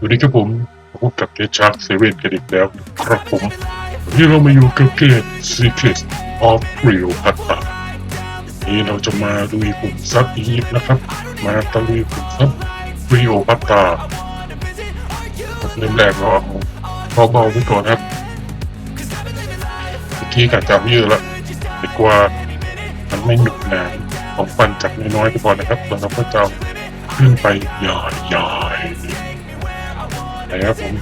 สวัสดีครับผมพบกับเดชาร์เซเว่นกันอีกแล้วครับผมวันนี้เรามาอยู่กับเกม Secret of Rio p a t a นี้เราจะมาดูกลุ่มซับอียิปต์นะครับ มาตะลุยกลุ่มซับ Rio p a t a เริ่มแรกเราเอาเบาๆไว้ก่อนครับเมื่อกี้กะจับเยอะแล้วแต่กว่ามันไม่หนุกหนาของฟันจากน้อยๆไปก่อนนะครับแล้วเราก็จะขึ้นไปใหญ่ๆนะครับผม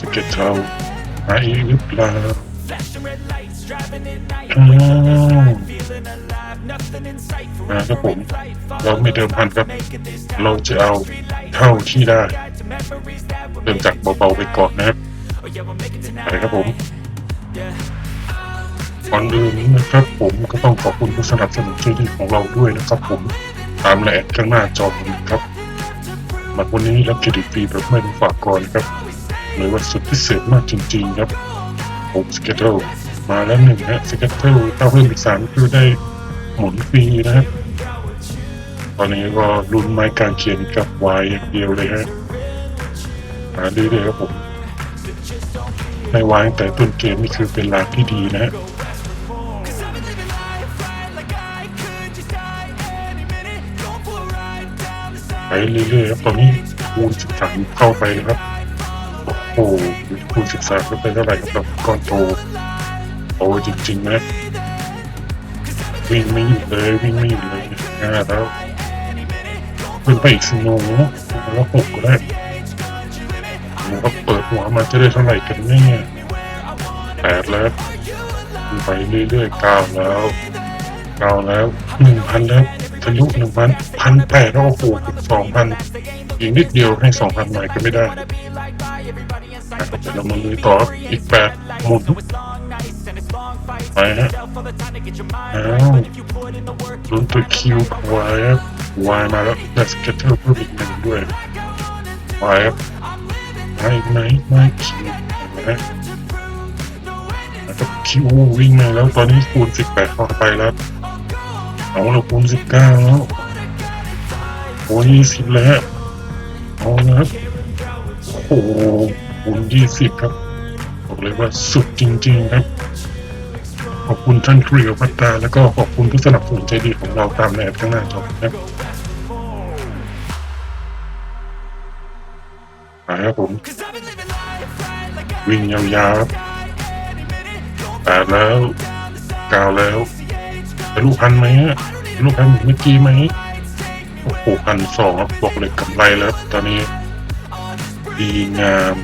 จะเก็บเท้าหาอีกหรือเปล่าอ้าวนะครับผม เราไม่เดิมพันครับ เราจะเอาเท่าที่ได้ เริ่มจากเบาๆไปก่อนนะครับไปครับผมก่อนอื่นนะครับผมก็ต้องขอบคุณผู้สนับสนุนใจดีของเราด้วยนะครับผม ตามแหลกข้างหน้าจอนี้ครับ มาวันนี้รับเครดิตฟรีแบบไม่ต้องฝากก่อนครับเลยว่าสุดพิเศษมากจริงๆครับผมสเกตเทิลมาแล้วหนึ่งฮะสเกตเทิลถ้าเพิ่มอีกสามคือได้หมุนฟรีนะครับ ตอนนี้ก็รุนไม้การเขียนกับวายอย่างเดียวเลยฮะหาเรื่อยๆครับผมไม่วายแต่ต้นเกมนี่คือเป็นลางที่ดีนะฮะ ไปเรื่อยๆครับตอนนี้คูณสิบสามเข้าไปเลยครับโอ้โหคูณสิบสามก็เป็นเท่าไหร่ครับก้อนโตโตจริงๆนะวิ่งไม่หยุดเลยวิ่งไม่หยุดเลยง่ายแล้วขึ้นไปอีกสโนว์แล้วหกก็ได้หนูก็เปิดหัวมาจะได้เท่าไหร่กันเนี่ยแปดแล้วไปเรื่อยๆเก้าแล้ว เก้าแล้วหนึ่งพันแล้วทะลุหนึ่งพันพันแปดแล้วโอ้โหสองพันอีกนิดเดียวให้สองพันหน่อยก็ไม่ได้เรามาลุยต่ออีกแปดหมุนไปฮะอ้าวลุ้นตัวคิวกับวายครับวายมาแล้วแต่สเก็ตเตอร์เพิ่มอีกหนึ่งด้วยวายครับมาอีกไหมไม่คิวนไหมแล้วก็คิววิ่งมาแล้วตอนนี้คูณสิบแปดเข้าไปแล้ว เอาเราคูณสิบเก้าแล้วโอ้ยี่สิบแล้วเอาละครับโอ้โหคูณยี่สิบครับบอกเลยว่าสุดจริง ๆ ครับ ขอบคุณท่านครีโอพัตตา แล้วก็ขอบคุณผู้สนับสนุนใจดีของเราตามแนวข้างหน้าจอนะครับมาครับผมวิ่งยาวๆแปดแล้วเก้าแล้ว จะลูกพันไหมฮะทะลูกพันเมื่อกี้ไหมโอ้โหพันสองบอกเลยกำไรแล้ว ตอนนี้ดีงาม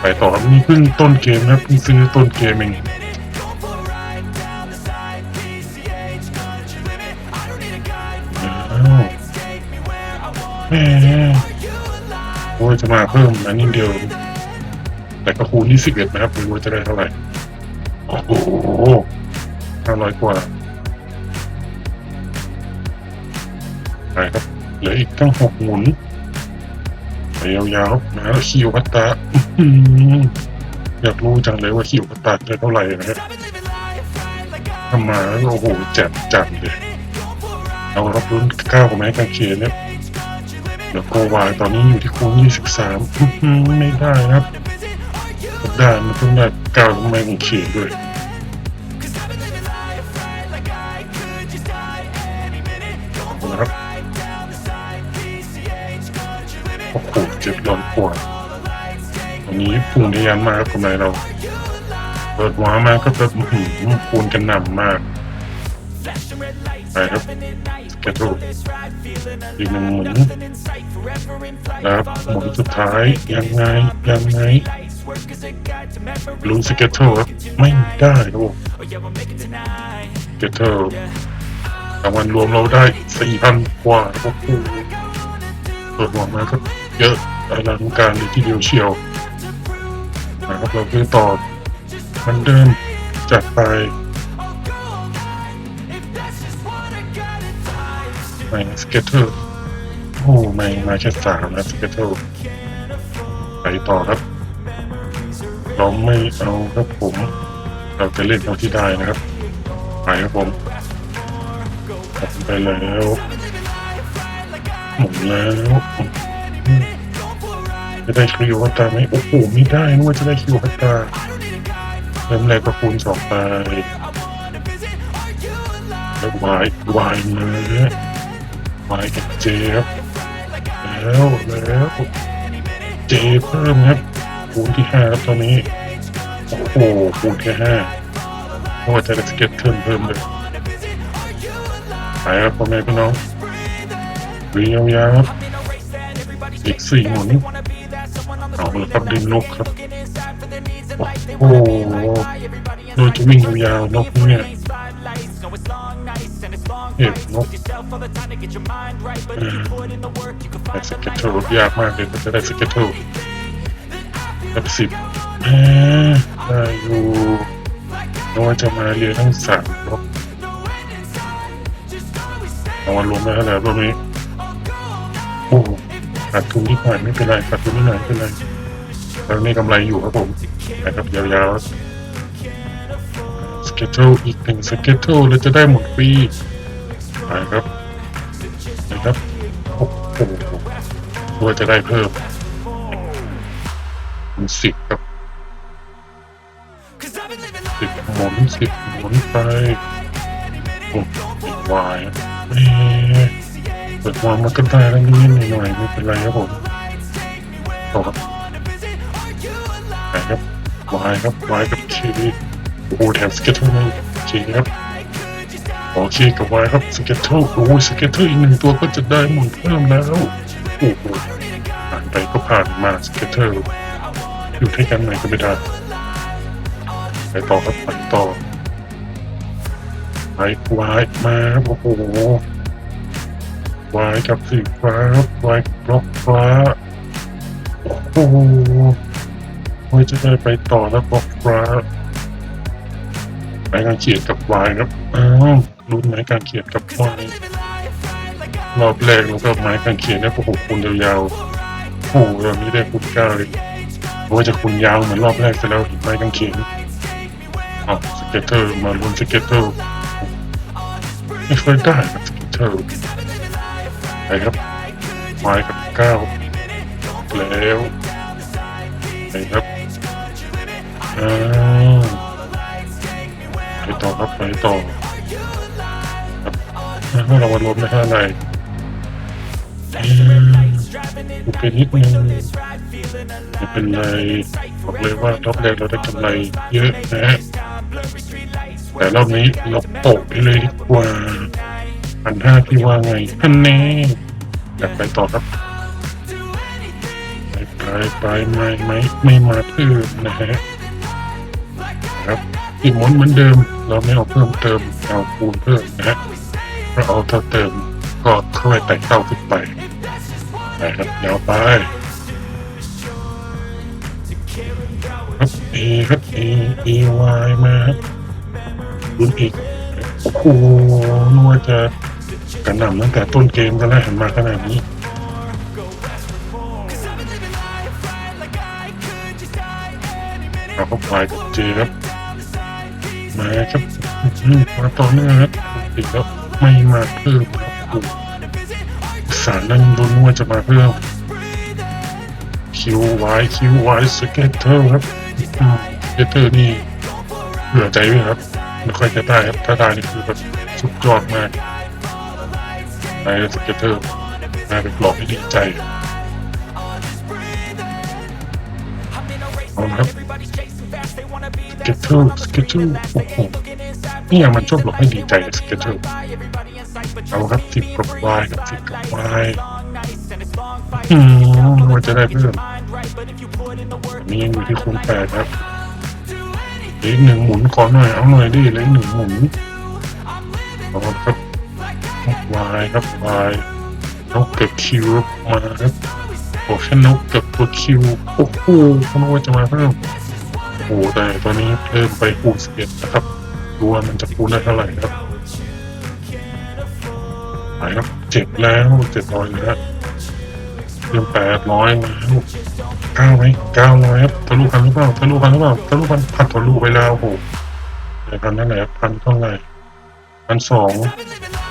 ไปต่อครับนี่เพิ่งต้นเกมนะครับเพิ่งซื้อต้นเกมเองอ้าวแมโอ้จะมาเพิ่มอันนี้เดียว แต่ก็คูณที่สิบเอ็ดนะครับไม่รู้จะได้เท่าไหร่ โอ้โห ห้าร้อยกว่าไปครับเหลืออีกตั้งหกหมุนไปยาวๆนะคิวพัตตาอยากรู้จังเลยว่าคิวพัตตาจะเท่าไหร่นะครับถ้ามาโอ้โหแจ่มจัดเลยเอารับรุ่นเก้าของแม่กางเขนเนี่ยเดี๋ยวโกวายตอนนี้อยู่ที่คูณยี่สิบสามไม่ได้ครับได้มันต้องได้เก้าของแม่กางเขนด้วย เจ็บร้อนกว่าวันนี้พุ่งทะยานมากครับกำไรเรา เปิดหัวมาก็แบบอื้อหือคูณกันหนำมากไปครับแกโตอีกหนึ่งหมุนนะครับหมุนสุดท้ายยังไงยังไงลุ้สเก็ตเทิลครับไม่ได้โอ้เก็ตเทิลรางวัลรวมเราได้สี่พันกว่าโอ้โหเปิดหัวมาก็เยอะ อลังการเลยทีเดียวเชียวนะครับเราคือตอเหมันเดิมจากไปไม่สเก็ตเตอร์โอ้ไม่มาแค่สามนะสเก็ตเตอร์ไปต่อครับ เราไม่เอาครับผม เราจะเล่นเอาที่ได้นะครับไปครับผมผมไปแล้วหมุนแล้ว จะได้คิวฮัตตาไหมโอ้โหไม่ได้นึกว่าจะได้คิวฮัตตาเริ่มแรกก็คูณสองไปแล้ววายวายเนื้อวายกับเจครับแล้วแล้วเจเพิ่มครับคูณที่ห้าครับตอนนี้โอ้โหคูณแค่ห้าเพราะว่าจะได้สเก็ตเพิ่มเพิ่มเลยไปครับพ่อแม่พี่น้องวิ่งยาวๆครับอีกสี่หมุน เอาละครับดึงนกครับ โอ้โหโดยจะวิ่งยาวๆนกเนี่ยเห็บนกอ่าแต่สเก็ตเทิลยากมากเลยมันจะได้สเก็ตเทิลแบบสิบอ่าได้อยู่นึกว่าจะมาเรียนทั้งสามรอบเอามารวมได้เท่าไหร่รอบนี้โอ้ขาดทุนนิดหน่อยไม่เป็นไรขาดทุนนิดหน่อยไม่เป็นไร แล้วนี่กำไรอยู่ครับผมนะครับยาวๆสเกตเทิลอีกหนึ่งสเกตเทิลแล้วจะได้หมดปีไปครับนะครับโอ้โหตัวจะได้เพิ่มเป็นสิบครับสิบหมุนสิบหมุนไปโอ้ยวายเอ๊เปิดวางมันก็ได้แล้วนิดหน่อยๆไม่เป็นไรครับผมต่อครับ ครับวายครับวายกับคีโอ้โหแถมสเก็ตเทิลมาคีครับโอเคกับวายครับสเก็ตเทิลโอ้ยสเก็ตเทิลอีกหนึ่งตัวก็จะได้หมุนเพิ่มแล้วโอ้โหผ่านไปก็ผ่านมาสเก็ตเทิลอยู่ด้วยกันไหนก็ไม่ได้ไปต่อครับไปต่อไปวายมาโอ้โหวายกับสีฟ้าครับวายบบล็อกฟ้าโอ้โห ว่าจะได้ไปต่อแล้วบอกว่าไม้การเขียนกับวายครับอ้าวรุ่นไม้การเขียนกับวายรอบแรกแล้วก็ไม้การเขียนเนี่ยโอ้โหคุณยาวๆโอ้โหเราไม่ได้คุณเก้าเลยว่าจะคุณยาวเหมือนรอบแรกไปแล้วไม้การเขียนอ๋อสเก็ตเตอร์มาลุ้นสเก็ตเตอร์ไม่เคยได้สเก็ตเตอร์ไปครับไม้กับเก้าแล้วไปครับ อ่าไปต่อครับไปต่อครับถ้เรามารวมได้เท่าไรอืมโอเคนิดนึงไม่เป็นไรบอกเลยว่ารอบแรกเราได้กำไรเยอะนะฮะแต่รอบนี้เราโปะไปเลยดีกว่าพันห้าพี่ว่าไงท่านแน่อยากไปต่อครับไปไปไปไม่ไม่ไม่มาเพิ่มนะฮะ ครับอีกหมุนเหมือนเดิม เราไม่เอาเพิ่มเติมเอาคูณเพิ่มนะฮะเราเอาเท่าเติมก็ค่อยไต่เต้าขึ้นไปนะครับยาวไปครับเอครับเอเอวายมาครับลุ้นอีกโอ้โหนึกว่าจะกระหน่ำตั้งแต่ต้นเกมกันแล้วเห็นมาขนาดนี้เอาเข้าไปกับเจครับ มาครับมาต่อเนื่องครับติดแล้วไม่มาเพิ่มครับโอ้สารนั่งรุนว่าจะมาเพิ่มคิวไวคิวไวสเก็ตเตอร์ครับสเก็ตเตอร์นี่เหลือใจด้วยครับไม่ค่อยจะได้ครับถ้าได้นี่คือแบบสุดยอดมากนายสเก็ตเตอร์นายเป็นหลอกให้ดีใจเอาละครับ เกตเตอร์สเกตเตอร์โอ้โหนี่ยมันชอบหลอกให้ดีใจสเกตเตอร์เอาครับสิบกับวายกับสิบกับวายอืมมันจะได้เพิ่มอันนี้ยังอยู่ที่คูณแปดครับเลืออีกหนึ่งหมุนขอหน่อยเอาหน่อยดิเลยหนึ่งหมุนเอาครับวายครับวายนกกับคิวมาครับบอกแค่นกกับตัวคิวโอ้โหเขาคิดว่าจะมาเพิ่ม โอ้โหแต่ตอนนี้เพิ่มไปคูณสิบเอ็ดนะครับดูว่ามันจะคูณได้เท่าไหร่ครับไปครับเจ็ดแล้วเจ็ดร้อยแล้วเพิ่มแปดร้อยแล้วเก้าไหมเก้าร้อยครับทะลุพันหรือเปล่าทะลุพันหรือเปล่าทะลุพันพันทะลุไปแล้วโอ้โหในพันนั่นแหละพันเท่าไหร่พันสอง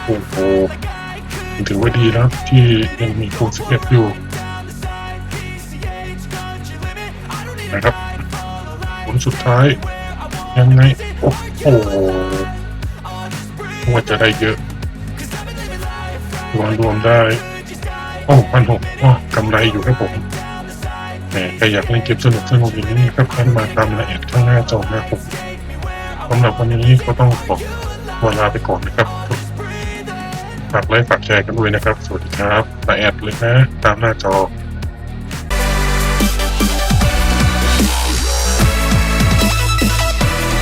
โอ้โหถือว่าดีแล้วที่ยังมีคูณ11อยู่นะครับ ลสุดท้าย ยังไง โอ้โหว่าจะได้เยอะรวมรวมได้ โอ้พันหกโอ๋อกำไรอยู่ครับผมแหมใครอยากเล่นเกมสนุกสนุกอย่างนี้ก็คันมาตามละเอียดข้างหน้าจอนะครับผมสำหรับวันนี้ก็ต้องขอตัวลาไปก่อนนะครับฝากไลค์ฝากแชร์กันด้วยนะครับ สวัสดีครับละเอียดเลยนะ ตามหน้าจอ